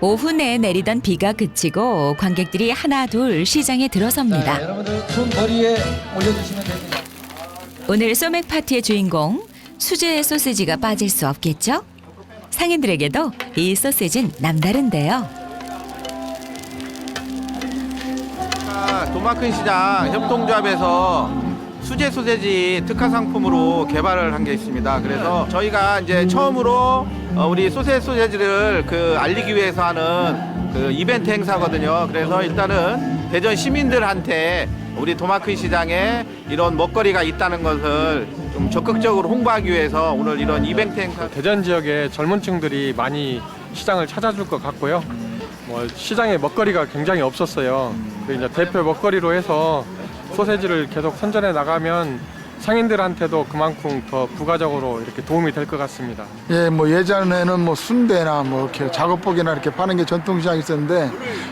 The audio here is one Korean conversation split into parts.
오후 내 내리던 비가 그치고 관객들이 하나 둘 시장에 들어섭니다. 자, 여러분들 손 머리에 올려주시면 됩니다. 오늘 소맥 파티의 주인공 수제 소시지가 빠질 수 없겠죠? 상인들에게도 이 소시지는 남다른데요. 아, 도마큰 시장 협동조합에서 수제 소세지 특화 상품으로 개발을 한 게 있습니다. 그래서 저희가 이제 처음으로 어, 우리 소세 소세지를 그 알리기 위해서 하는 그 이벤트 행사거든요. 그래서 일단은 대전 시민들한테 우리 도마큰 시장에 이런 먹거리가 있다는 것을 좀 적극적으로 홍보하기 위해서 오늘 이런 이벤트 행사 대전 지역의 젊은 층들이 많이 시장을 찾아줄 것 같고요. 뭐 시장에 먹거리가 굉장히 없었어요. 그 이제 대표 먹거리로 해서 소세지를 계속 선전해 나가면 상인들한테도 그만큼 더 부가적으로 이렇게 도움이 될 것 같습니다. 예, 뭐 예전에는 뭐 순대나 뭐 이렇게 작업복이나 이렇게 파는 게 전통시장이 있었는데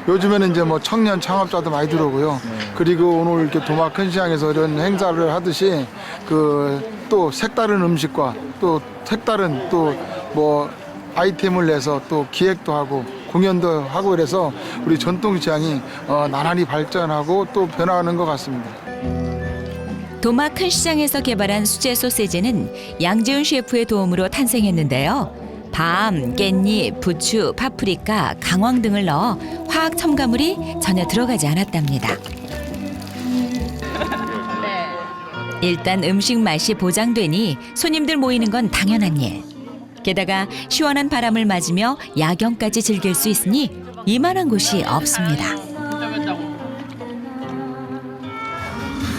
요즘에는 이제 뭐 청년 창업자도 많이 들어오고요. 그리고 오늘 이렇게 도마 큰 시장에서 이런 행사를 하듯이 그 또 색다른 음식과 또 색다른 또 뭐 아이템을 내서 또 기획도 하고 공연도 하고 그래서 우리 전통시장이 어, 나날이 발전하고 또 변화하는 것 같습니다. 도마 큰 시장에서 개발한 수제 소시지는 양지훈 셰프의 도움으로 탄생했는데요. 밤, 깻잎, 부추, 파프리카, 강황 등을 넣어 화학 첨가물이 전혀 들어가지 않았답니다. 일단 음식 맛이 보장되니 손님들 모이는 건 당연한 일. 게다가 시원한 바람을 맞으며 야경까지 즐길 수 있으니 이만한 곳이 없습니다.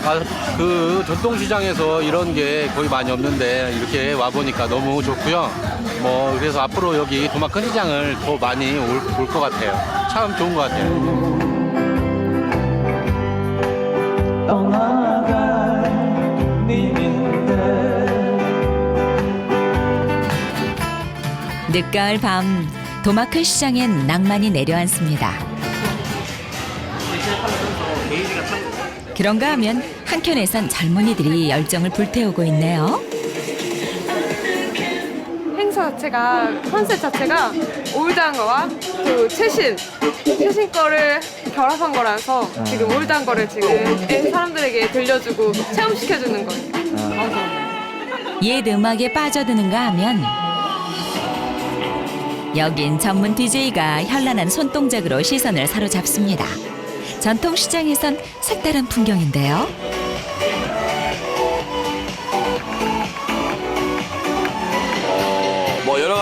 아, 그 전통시장에서 이런 게 거의 많이 없는데 이렇게 와보니까 너무 좋고요. 뭐 그래서 앞으로 여기 도마 큰 시장을 더 많이 올 것 같아요. 참 좋은 것 같아요. 늦가을 밤 도마클 시장엔 낭만이 내려앉습니다. 그런가 하면 한켠에선 젊은이들이 열정을 불태우고 있네요. 행사 자체가 컨셉 자체가 올드한 거와 그 최신 최신 거를 결합한 거라서 지금 올드한 거를 지금 사람들에게 들려주고 체험시켜주는 거예요. 옛 음악에 빠져드는가 하면 여긴 전문 DJ가 현란한 손동작으로 시선을 사로잡습니다. 전통 시장에선 색다른 풍경인데요.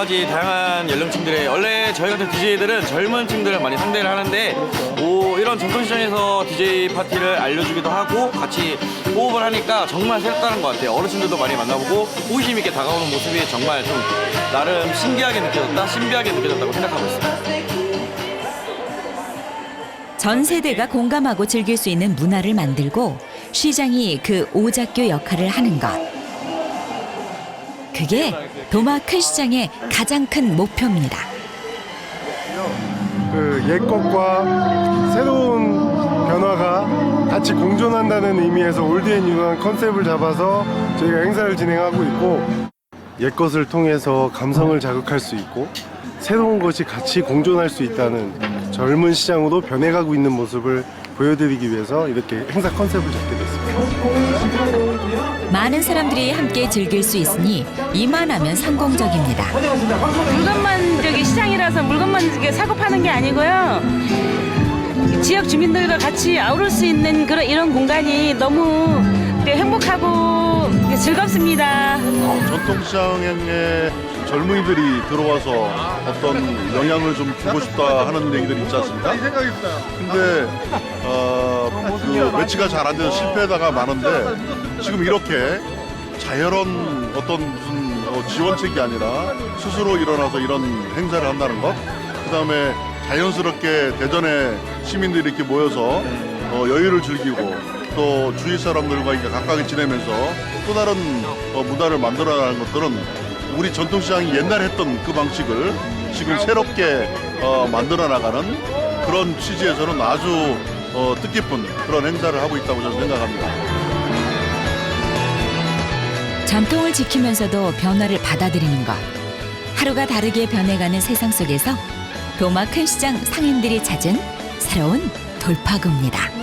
가지 다양한 연령층들의 원래 저희 같은 DJ들은 젊은 층들을 많이 상대를 하는데 오, 이런 전통시장에서 DJ 파티를 알려주기도 하고 같이 호흡을 하니까 정말 색다른 것 같아요. 어르신들도 많이 만나보고 호기심 있게 다가오는 모습이 정말 좀 나름 신기하게 느껴졌다, 신비하게 느껴졌다고 생각하고 있습니다. 전 세대가 공감하고 즐길 수 있는 문화를 만들고 시장이 그 오작교 역할을 하는 것. 그게 도마 큰 시장의 가장 큰 목표입니다. 그 옛것과 새로운 변화가 같이 공존한다는 의미에서 올드앤뉴한 컨셉을 잡아서 저희가 행사를 진행하고 있고 옛것을 통해서 감성을 자극할 수 있고 새로운 것이 같이 공존할 수 있다는 젊은 시장으로 변해가고 있는 모습을 보여드리기 위해서 이렇게 행사 컨셉을 잡게 됐습니다. 많은 사람들이 함께 즐길 수 있으니 이만하면 성공적입니다. 물건만 저기 시장이라서 물건만 사고 파는 게 아니고요. 지역 주민들과 같이 아우를 수 있는 그런 이런 공간이 너무 행복하고 즐겁습니다. 전통시장에 젊은이들이 들어와서 어떤 영향을 좀 주고 싶다 하는 얘기들이 있지 않습니까? 근데 어, 그 매치가 잘 안 돼서 실패하다가 많은데 지금 이렇게 자연한 어떤 무슨 어, 지원책이 아니라 스스로 일어나서 이런 행사를 한다는 것, 그 다음에 자연스럽게 대전의 시민들이 이렇게 모여서 어, 여유를 즐기고 또 주위 사람들과 이렇게 가까이 지내면서 또 다른 어, 문화를 만들어가는 것들은 우리 전통시장이 옛날에 했던 그 방식을 지금 새롭게 어, 만들어 나가는 그런 취지에서는 아주 어, 뜻깊은 그런 행사를 하고 있다고 저는 생각합니다. 전통을 지키면서도 변화를 받아들이는 것. 하루가 다르게 변해가는 세상 속에서 도마 큰 시장 상인들이 찾은 새로운 돌파구입니다.